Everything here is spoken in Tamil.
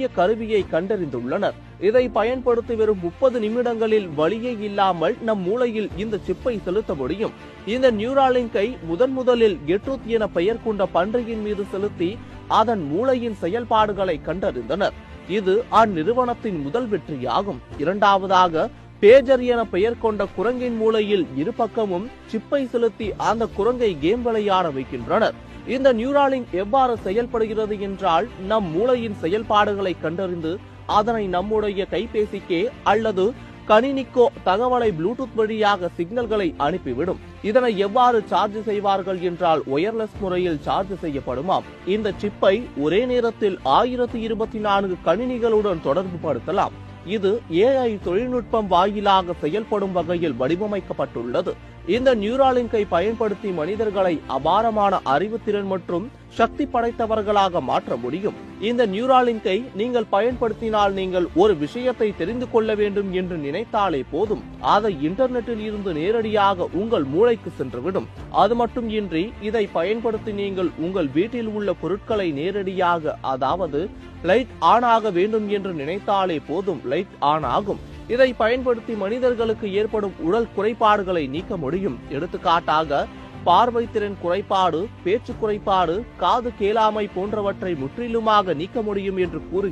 புதிய கருவியை கண்டறிந்துள்ளனர். இதை பயன்படுத்தி வெறும் முப்பது நிமிடங்களில் வழியே இல்லாமல் நம் மூளையில் இந்த சிப்பை செலுத்த முடியும். இந்த நியூராலிங்கை முதன் முதலில் கெட்ருத் என பெயர் கொண்ட பன்றியின் மீது செலுத்தி அதன் மூளையின் செயல்பாடுகளை கண்டறிந்தனர். இது அந்நிறுவனத்தின் முதல் வெற்றியாகும். இரண்டாவதாக பேஜர் என பெயர் கொண்ட குரங்கின் மூளையில் இருபக்கமும் சிப்பை செலுத்தி அந்த குரங்கை கேம் விளையாட வைக்கின்றனர். இந்த நியூராலிங்க் எவ்வாறு செயல்படுகிறது என்றால் நம் மூளையின் செயல்பாடுகளை கண்டறிந்து அதனை நம்முடைய கைபேசிக்கே அல்லது கணினிக்கோ தகவலை ப்ளூடூத் வழியாக சிக்னல்களை அனுப்பிவிடும். இதனை எவ்வாறு சார்ஜ் செய்வார்கள் என்றால் ஒயர்லெஸ் முறையில் சார்ஜ் செய்யப்படுமாம். இந்த சிப்பை ஒரே நேரத்தில் ஆயிரத்தி இருபத்தி நான்கு கணினிகளுடன் தொடர்பு படுத்தலாம் இது ஏஐ தொழில்நுட்பம் வாயிலாக செயல்படும் வகையில் வடிவமைக்கப்பட்டுள்ளது. இந்த நியூராலிங்கை பயன்படுத்தி மனிதர்களை அபாரமான அறிவுத்திறன் மற்றும் சக்தி படைத்தவர்களாக மாற்ற முடியும். இந்த நியூராலிங்கை நீங்கள் பயன்படுத்தினால் நீங்கள் ஒரு விஷயத்தை தெரிந்து கொள்ள வேண்டும் என்று நினைத்தாலே போதும். அதை இன்டர்நெட்டில் இருந்து நேரடியாக உங்கள் மூளைக்கு சென்றுவிடும். அது மட்டும் இன்றி இதை பயன்படுத்தி நீங்கள் உங்கள் வீட்டில் உள்ள பொருட்களை நேரடியாக அதாவது லைட் ஆன் ஆக வேண்டும் என்று நினைத்தாலே போதும் லைட் ஆன் ஆகும். இதை பயன்படுத்தி மனிதர்களுக்கு ஏற்படும் உடல் குறைபாடுகளை நீக்க முடியும். எடுத்துக்காட்டாக பார்வை திறன் குறைபாடு பேச்சு குறைபாடு காது கேளாமை போன்றவற்றை முற்றிலுமாக நீக்க முடியும் என்று கூறு